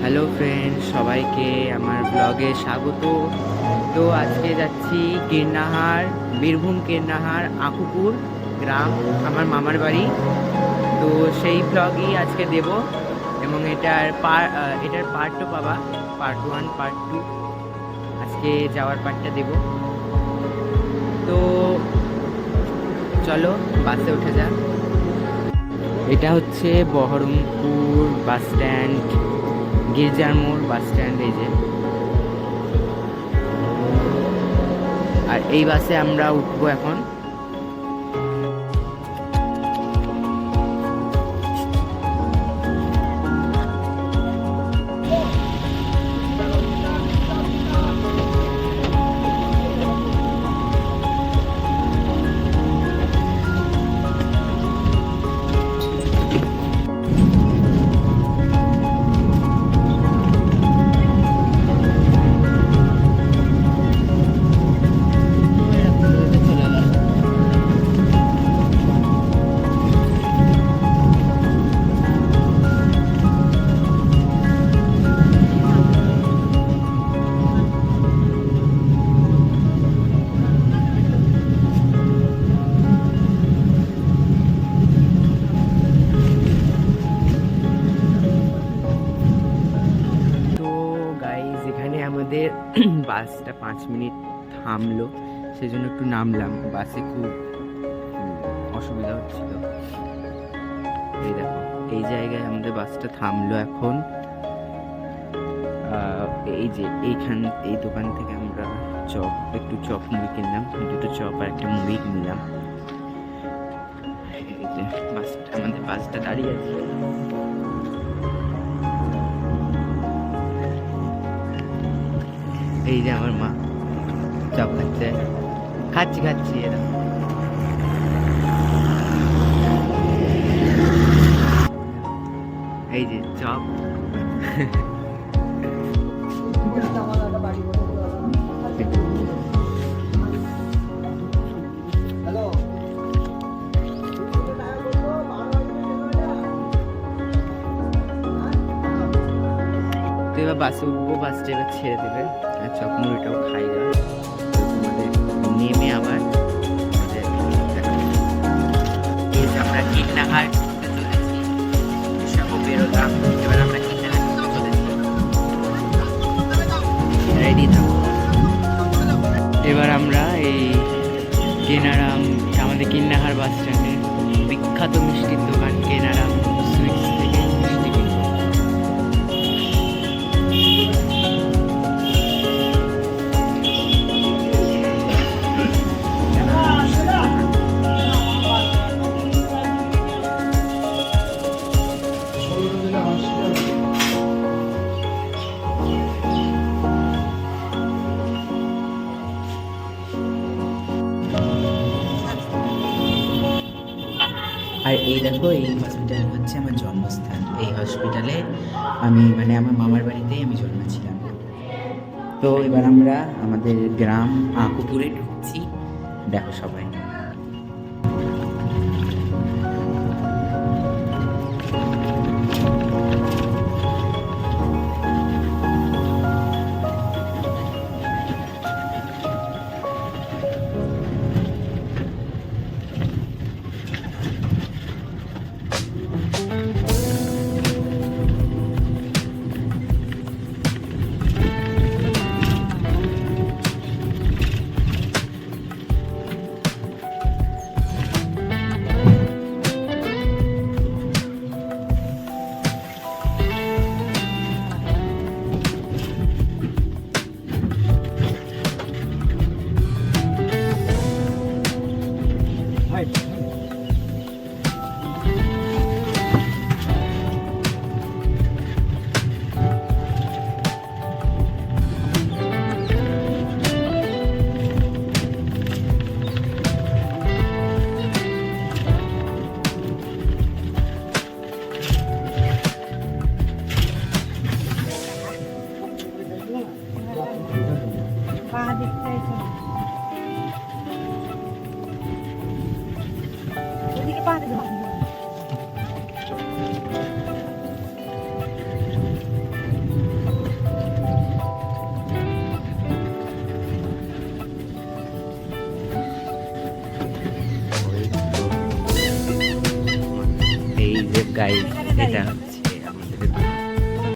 Hello friend, সবাইকে আমার ব্লগে স্বাগত। তো আজকে যাচ্ছি কীর্ণাহার বীরভূম কীর্ণাহার আকুপুর গ্রাম, আমার মামার বাড়ি। তো সেই ব্লগই আজকে দেব এবং এটার পার এটার পার্টও পাবা পার্ট ওয়ান পার্ট টু আজকে যাওয়ার পার্টটা দেব। তো চলো, বাসে উঠে যাক। এটা হচ্ছে বহরমপুর বাস স্ট্যান্ড গির্জার মোড় বাস স্ট্যান্ড এই যে। আর এই বাসে আমরা উঠবো এখন। বাসটা পাঁচ মিনিট থামলো সেই জন্য একটু নামলাম। বাসে খুব অসুবিধা হচ্ছিল। এই দেখো, এই জায়গায় আমাদের বাসটা থামলো এখন। এই যে এইখান, এই দোকান থেকে আমরা চপ, একটু চপ মুড়ি কিনলাম। দুটো চপ আর একটা মুড়ি কিনলাম বাসটা, আমাদের বাসটা দাঁড়িয়ে আছে। এই যে আমার মা চপ খাচ্ছে। খাচ্ছি খাচ্ছি এরা এবার বাসে উঠবো বাসটা এবার ছেড়ে দেবে আর চপ মুড়িটাও খাই না তোমাদের নেমে আবার। আমরা ঢুকতে চলেছি এবার আমরা ঢুকতে রেডি এবার আমরা এই কেনারাম, আমাদের কিন্নাহার বাস স্ট্যান্ডের বিখ্যাত মিষ্টির দোকান কেনারাম এই দেখো, এই হসপিটাল হচ্ছে আমার জন্মস্থান। এই হসপিটালে আমি মানে আমার মামার বাড়িতেই আমি জন্মেছিলাম। তো এবার আমরা আমাদের গ্রাম আকুপুরে ঢুকছি। দেখো সবাই। এটা হচ্ছে আমাদের দোকান